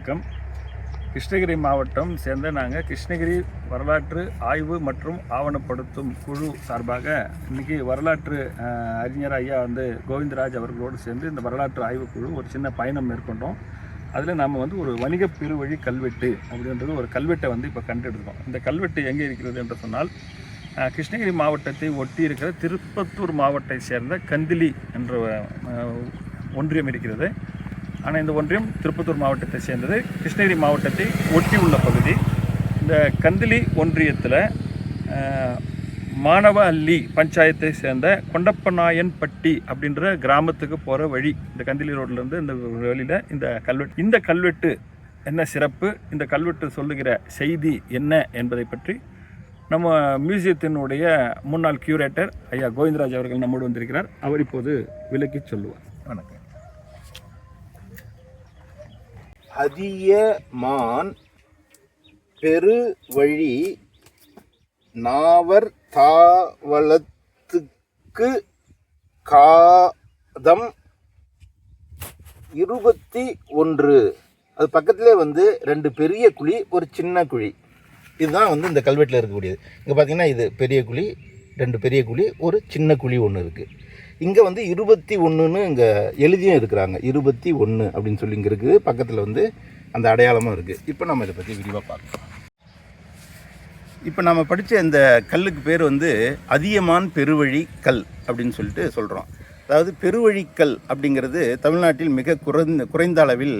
வணக்கம். கிருஷ்ணகிரி மாவட்டம் சேர்ந்த நாங்கள் கிருஷ்ணகிரி வரலாற்று ஆய்வு மற்றும் ஆவணப்படுத்தும் குழு சார்பாக இன்றைக்கி வரலாற்று அறிஞர் ஐயா வந்து கோவிந்தராஜ் அவர்களோடு சேர்ந்து இந்த வரலாற்று ஆய்வு குழு ஒரு சின்ன பயணம் மேற்கொண்டோம். அதில் நம்ம வந்து ஒரு வணிக பெருவழி கல்வெட்டு அப்படின்றது ஒரு கல்வெட்டை வந்து இப்போ கண்டெடுக்கிறோம் இந்த கல்வெட்டு எங்கே இருக்கிறது என்று சொன்னால் கிருஷ்ணகிரி மாவட்டத்தை ஒட்டி இருக்கிற திருப்பத்தூர் மாவட்டத்தை சேர்ந்த கந்திலி என்ற ஒன்றியம் இருக்கிறது. ஆனால் இந்த ஒன்றியம் திருப்பத்தூர் மாவட்டத்தை சேர்ந்தது. கிருஷ்ணகிரி மாவட்டத்தை ஒட்டி உள்ள பகுதி. இந்த கந்திலி ஒன்றியத்தில் மாணவ அள்ளி பஞ்சாயத்தை சேர்ந்த கொண்டப்பநாயன்பட்டி அப்படின்ற கிராமத்துக்கு போகிற வழி. இந்த கந்திலி ரோட்லேருந்து இந்த வழியில் இந்த கல்வெட்டு. இந்த கல்வெட்டு என்ன சிறப்பு? இந்த கல்வெட்டு சொல்லுகிற செய்தி என்ன என்பதை பற்றி நம்ம மியூசியத்தினுடைய முன்னாள் கியூரேட்டர் ஐயா கோவிந்தராஜ் அவர்கள் நம்மோடு வந்திருக்கிறார். அவர் இப்போது விலக்கி சொல்லுவார். வணக்கம். அதியமான் பெருவழி நாவர் தாவளத்துக்கு காதம் இருபத்தி ஒன்று. அது பக்கத்திலே வந்து ரெண்டு பெரிய குழி ஒரு சின்ன குழி. இதுதான் வந்து இந்த கல்வெட்டில் இருக்கக்கூடியது. இங்கே பார்த்தீங்கன்னா இது பெரிய குழி ரெண்டு பெரிய குழி ஒரு சின்ன குழி ஒன்று இருக்குது இங்கே வந்து இருபத்தி ஒன்றுன்னு இங்கே எழுதியும் இருக்கிறாங்க. இருபத்தி ஒன்று அப்படின்னு சொல்லி இங்கே இருக்குது. பக்கத்தில் வந்து அந்த அடையாளமும் இருக்குது இப்போ நம்ம இதை பற்றி விரிவாக பார்க்கலாம். இப்போ நம்ம படித்த இந்த கல்லுக்கு பேர் வந்து அதியமான் பெருவழி கல் அப்படின்னு சொல்லிட்டு சொல்கிறோம் அதாவது பெருவழிக்கல் அப்படிங்கிறது தமிழ்நாட்டில் மிக குறைந்த குறைந்த அளவில்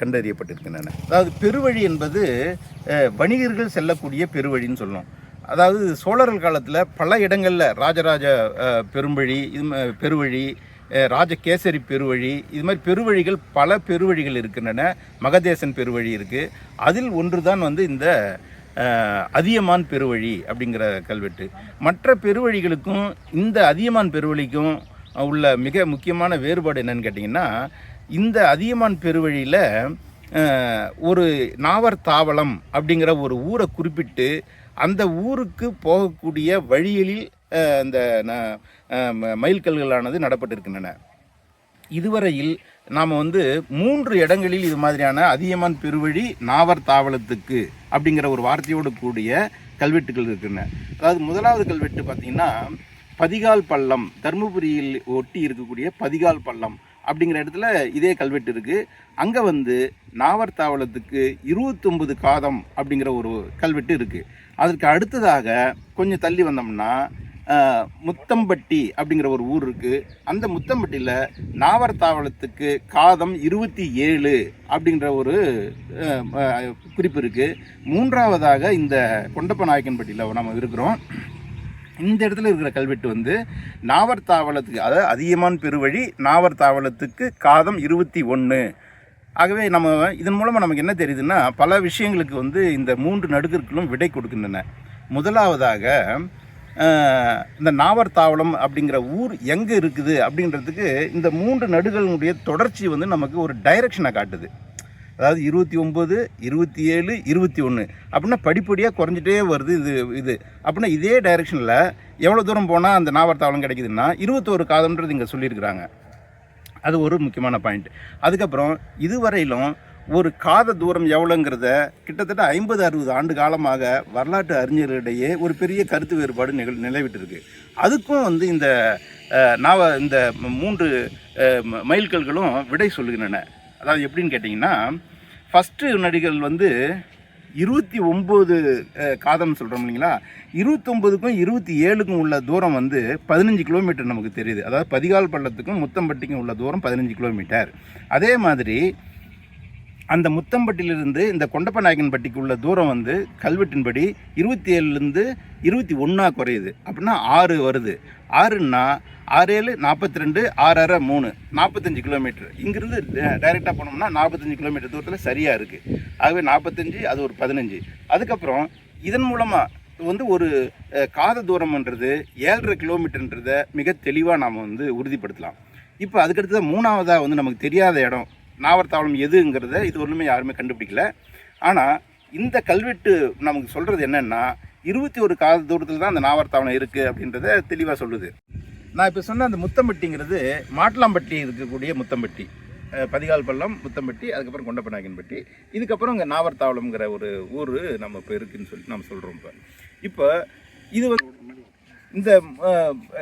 கண்டறியப்பட்டிருக்கின்றன. அதாவது பெருவழி என்பது வணிகர்கள் செல்லக்கூடிய பெருவழின்னு சொல்லணும் அதாவது சோழர்கள் காலத்தில் பல இடங்களில் ராஜராஜ பெரும்பழி இது பெருவழி ராஜகேசரி பெருவழி இது மாதிரி பெருவழிகள் பல பெருவழிகள் இருக்கின்றன. மகதேசன் பெருவழி இருக்குது அதில் ஒன்று தான் வந்து இந்த அதியமான் பெருவழி அப்படிங்கிற கல்வெட்டு. மற்ற பெருவழிகளுக்கும் இந்த அதியமான் பெருவழிக்கும் உள்ள மிக முக்கியமான வேறுபாடு என்னன்னு கேட்டிங்கன்னா இந்த அதியமான் பெருவழியில் ஒரு நாவர் தாவளம் அப்படிங்கிற ஒரு ஊரை குறிப்பிட்டு அந்த ஊருக்கு போகக்கூடிய வழிகளில் அந்த ந- ம- மைல்கல்களானது நடப்பட்டிருக்கின்றன. இதுவரையில் நாம் வந்து மூன்று இடங்களில் இது மாதிரியான அதியமான் பெருவழி நாவர் தாவளத்துக்கு அப்படிங்கிற ஒரு வார்த்தையோடு கூடிய கல்வெட்டுகள் இருக்கின்றன. அதாவது முதலாவது கல்வெட்டு பார்த்தீங்கன்னா பதிகால் பள்ளம் தருமபுரியில் ஒட்டி இருக்கக்கூடிய பதிகால் பள்ளம் அப்படிங்கிற இடத்துல இதே கல்வெட்டு இருக்குது அங்கே வந்து நாவர் தாவளத்துக்கு இருபத்தொம்பது காதம் அப்படிங்கிற ஒரு கல்வெட்டு இருக்குது அதற்கு அடுத்ததாக கொஞ்சம் தள்ளி வந்தோம்னா முத்தம்பட்டி அப்படிங்கிற ஒரு ஊர் இருக்குது அந்த முத்தம்பட்டியில் நாவர் தாவளத்துக்கு காதம் இருபத்தி ஏழு அப்படிங்கிற ஒரு குறிப்பு இருக்குது மூன்றாவதாக இந்த கொண்டப்ப நாயக்கன்பட்டியில் நம்ம இருக்கிறோம். இந்த இடத்துல இருக்கிற கல்வெட்டு வந்து நாவர் தாவளத்துக்கு அதாவது அதிகமான பெருவழி நாவர் தாவளத்துக்கு காதம் இருபத்தி ஒன்று ஆகவே நம்ம இதன் மூலமாக நமக்கு என்ன தெரியுதுன்னா பல விஷயங்களுக்கு வந்து இந்த மூன்று நடுக்கர்களும் விடை கொடுக்கின்றன. முதலாவதாக இந்த நாவர் தாவளம் அப்படிங்கிற ஊர் எங்கே இருக்குது அப்படின்றதுக்கு இந்த மூன்று நடுகளுடைய தொடர்ச்சி வந்து நமக்கு ஒரு டைரக்ஷனை காட்டுது. அதாவது இருபத்தி ஒம்பது இருபத்தி ஏழு இருபத்தி ஒன்று. அப்படின்னா படிப்படியாக குறைஞ்சிட்டே வருது இது இது. அப்படின்னா இதே டைரெக்ஷனில் எவ்வளோ தூரம் போனால் அந்த நாவர்த்தாவளம் கிடைக்குதுன்னா இருபத்தோரு காதம்ன்றது இங்கே சொல்லியிருக்கிறாங்க. அது ஒரு முக்கியமான பாயிண்ட் அதுக்கப்புறம் இதுவரையிலும் ஒரு காத தூரம் எவ்வளோங்கிறத கிட்டத்தட்ட ஐம்பது அறுபது ஆண்டு காலமாக வரலாற்று அறிஞர்களிடையே ஒரு பெரிய கருத்து வேறுபாடு நிகழ் நிலவிட்டிருக்கு. அதுக்கும் வந்து இந்த நாவ இந்த மூன்று மைல்கல்களும் விடை சொல்லுகின்றன அதாவது எப்படின்னு கேட்டிங்கன்னா ஃபஸ்ட்டு நடிகர்கள் வந்து இருபத்தி ஒம்பது காதம்னு சொல்கிறோம் இல்லைங்களா? இருபத்தொம்பதுக்கும் இருபத்தி ஏழுக்கும் உள்ள தூரம் வந்து பதினஞ்சு கிலோமீட்டர் நமக்கு தெரியுது. அதாவது பதிகால் பள்ளத்துக்கும் முத்தம்பட்டிக்கும் உள்ள தூரம் பதினஞ்சு கிலோமீட்டர். அதே மாதிரி அந்த முத்தம்பட்டியிலிருந்து இந்த கொண்டப்ப நாயக்கன்பட்டிக்கு உள்ள தூரம் வந்து கல்வெட்டின்படி இருபத்தி ஏழுலேருந்து இருபத்தி ஒன்றா குறையுது. அப்படின்னா ஆறு வருது. ஆறுன்னா ஆறு ஏழு நாற்பத்தி ரெண்டு ஆறு ஆறு மூணு நாற்பத்தஞ்சு கிலோமீட்டர். இங்கேருந்து டைரெக்டாக போனோம்னா நாற்பத்தஞ்சு கிலோமீட்டர் தூரத்தில் சரியாக இருக்குது ஆகவே நாற்பத்தஞ்சு அது ஒரு பதினஞ்சு. அதுக்கப்புறம் இதன் மூலமாக வந்து ஒரு காத தூரம்ன்றது ஏழரை கிலோமீட்டர்ன்றதை மிக தெளிவாக நாம் வந்து உறுதிப்படுத்தலாம். இப்போ அதுக்கடுத்து மூணாவதாக வந்து நமக்கு தெரியாத இடம் நாவர்தாவளம் எதுங்கிறத இது ஒன்றுமே யாருமே கண்டுபிடிக்கல. ஆனால் இந்த கல்வெட்டு நமக்கு சொல்கிறது என்னென்னா இருபத்தி ஒரு காத தூரத்தில் தான் அந்த நாவர்தாவளம் இருக்குது அப்படின்றத தெளிவாக சொல்லுது. நான் இப்போ சொன்ன அந்த முத்தம்பட்டிங்கிறது மாட்டலாம்பட்டி இருக்கக்கூடிய முத்தம்பட்டி. பதிகால் பள்ளம் முத்தம்பட்டி அதுக்கப்புறம் கொண்டப்பநாயகன்பட்டி இதுக்கப்புறம் இங்கே நாவர்தாவளம்ங்கிற ஒரு ஊர் நம்ம இப்போ இருக்குன்னு சொல்லி நம்ம சொல்கிறோம் இப்போ. இப்போ இது வந்து இந்த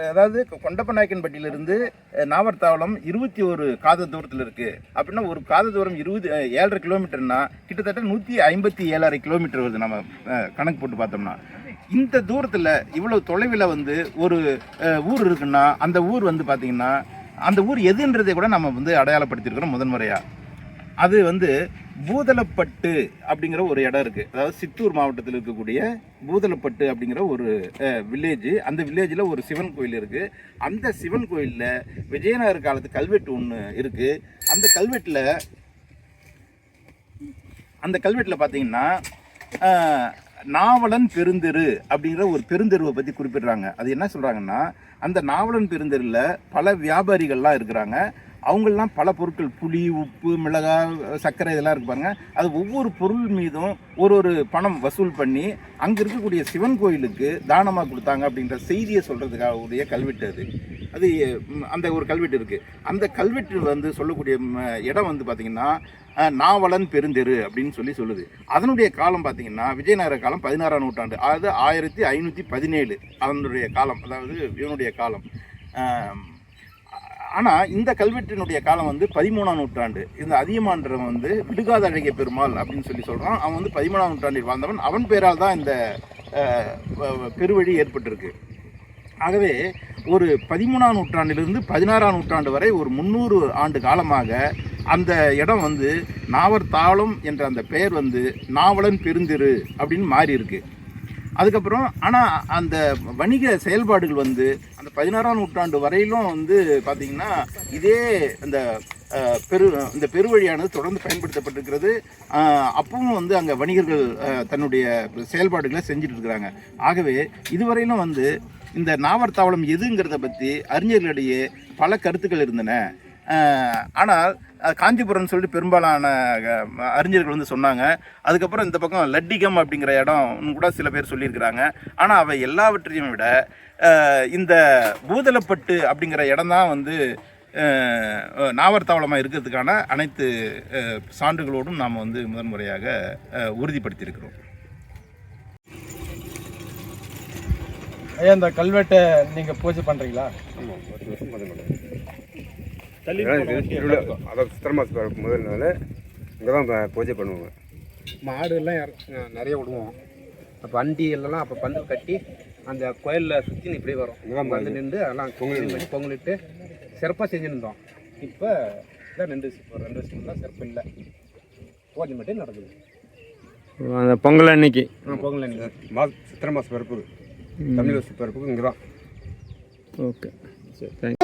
அதாவது கொண்டப்ப நாயக்கன்பட்டியிலிருந்து நாவர்தாவளம் இருபத்தி ஒரு காத தூரத்தில் இருக்குது அப்படின்னா ஒரு காத தூரம் இருபது ஏழரை கிலோமீட்டர்னா கிட்டத்தட்ட நூற்றி ஐம்பத்தி ஏழரை கிலோமீட்டர் வருது நம்ம கணக்கு போட்டு பார்த்தோம்னா. இந்த தூரத்தில் இவ்வளோ தொலைவில் வந்து ஒரு ஊர் இருக்குன்னா அந்த ஊர் வந்து பார்த்திங்கன்னா அந்த ஊர் எதுன்றதை கூட நம்ம வந்து அடையாளப்படுத்தியிருக்கிறோம் முதன்முறையாக அது வந்து பூதலப்பட்டு அப்படிங்கிற ஒரு இடம் இருக்குது அதாவது சித்தூர் மாவட்டத்தில் இருக்கக்கூடிய பூதலப்பட்டு அப்படிங்கிற ஒரு வில்லேஜ் அந்த வில்லேஜில் ஒரு சிவன் கோயில் இருக்குது அந்த சிவன் கோயிலில் விஜயநகர் காலத்து கல்வெட்டு ஒன்று இருக்குது அந்த கல்வெட்டில் அந்த கல்வெட்டில் பார்த்தீங்கன்னா நாவலன் பெருந்தெரு அப்படிங்கிற ஒரு பெருந்தெருவை பற்றி குறிப்பிடுறாங்க. அது என்ன சொல்கிறாங்கன்னா அந்த நாவலன் பெருந்தெருவில் பல வியாபாரிகள்லாம் இருக்கிறாங்க. அவங்கெல்லாம் பல பொருட்கள் புளி உப்பு மிளகாய் சர்க்கரை இதெல்லாம் இருக்கு பாருங்க. அது ஒவ்வொரு பொருள் மீதும் ஒரு ஒரு பணம் வசூல் பண்ணி அங்கே இருக்கக்கூடிய சிவன் கோயிலுக்கு தானமாக கொடுத்தாங்க அப்படின்ற செய்தியை சொல்கிறதுக்காக உடைய கல்வெட்டு அது. அது அந்த ஒரு கல்வெட்டு இருக்குது அந்த கல்வெட்டு வந்து சொல்லக்கூடிய இடம் வந்து பார்த்திங்கன்னா நாவலன் பெருந்தெரு அப்படின்னு சொல்லி சொல்லுது. அதனுடைய காலம் பார்த்தீங்கன்னா விஜயநகர காலம் பதினாறாம் நூற்றாண்டு. அதாவது ஆயிரத்தி ஐநூற்றி பதினேழு. அதனுடைய காலம் அதாவது இவனுடைய காலம். ஆனால் இந்த கல்வெட்டினுடைய காலம் வந்து பதிமூணாம் நூற்றாண்டு. இந்த அதியமான்றவன் வந்து விடுகாத அழகிய பெருமாள் அப்படின்னு சொல்லி சொல்கிறான் அவன் வந்து பதிமூணாம் நூற்றாண்டில் வாழ்ந்தவன். அவன் பேரால் தான் இந்த பெருவழி ஏற்பட்டிருக்கு. ஆகவே ஒரு பதிமூணாம் நூற்றாண்டிலிருந்து பதினாறாம் நூற்றாண்டு வரை ஒரு முந்நூறு ஆண்டு காலமாக அந்த இடம் வந்து நாவர் தாளம் என்ற அந்த பெயர் வந்து நாவலன் பெருந்திரு அப்படின்னு மாறி இருக்கு அதுக்கப்புறம் ஆனால் அந்த வணிக செயல்பாடுகள் வந்து அந்த பதினாறாம் நூற்றாண்டு வரையிலும் வந்து பார்த்திங்கன்னா இதே அந்த பெரு இந்த பெருவழியானது தொடர்ந்து பயன்படுத்தப்பட்டிருக்கிறது. அப்பவும் வந்து அங்கே வணிகர்கள் தன்னுடைய செயல்பாடுகளை செஞ்சுட்டு இருக்கிறாங்க. ஆகவே இதுவரையிலும் வந்து இந்த நாவர்தாவளம் எதுங்கிறத பற்றி அறிஞர்களிடையே பல கருத்துக்கள் இருந்தன. ஆனால் காஞ்சிபுரம்னு சொல்லிட்டு பெரும்பாலான அறிஞர்கள் வந்து சொன்னாங்க. அதுக்கப்புறம் இந்த பக்கம் லட்டிகம் அப்படிங்கிற இடம் கூட சில பேர் சொல்லியிருக்கிறாங்க. ஆனால் அவை எல்லாவற்றையும் விட இந்த பூதலப்பட்டு அப்படிங்கிற இடம் தான் வந்து அஹ், நாவர்தாவளமாக இருக்கிறதுக்கான அனைத்து சான்றுகளோடும் நாம் வந்து முதன்முறையாக உறுதிப்படுத்தியிருக்கிறோம். ஐயா இந்த கல்வெட்டை நீங்கள் பூஜை பண்ணுறீங்களா ஆமாம் ஒரு வருஷம் பண்ண மாட்டேன் தள்ளி திருவிழா அதாவது சித்திரை மாதம் பிறகு முதல் நாள் இங்கே தான் பூஜை பண்ணுவாங்க. மாடு எல்லாம் இற- நிறைய விடுவோம். அப்போ வண்டி எல்லாம் அப்போ பந்தல் கட்டி அந்த கோயிலில் சுற்றி இப்படி வரும். வந்து நின்று அதெல்லாம் பொங்கல் பண்ணி பொங்கலிட்டு சிறப்பாக செஞ்சுருந்தோம் இப்போ இதான் ரெண்டு வருஷம் ரெண்டு வருஷம் தான் சிறப்பு இல்லை. பூஜை மட்டும் நடக்குது. அந்த பொங்கல் அன்னைக்கு. ஆ பொங்கல் அன்னைக்கு. மாதம் சித்திரை மாதம் பிறப்புக்கு தமிழ் வருஷம் பிறப்புக்கு இங்கே தான் ஓகே. சரி தேங்க்ஸ்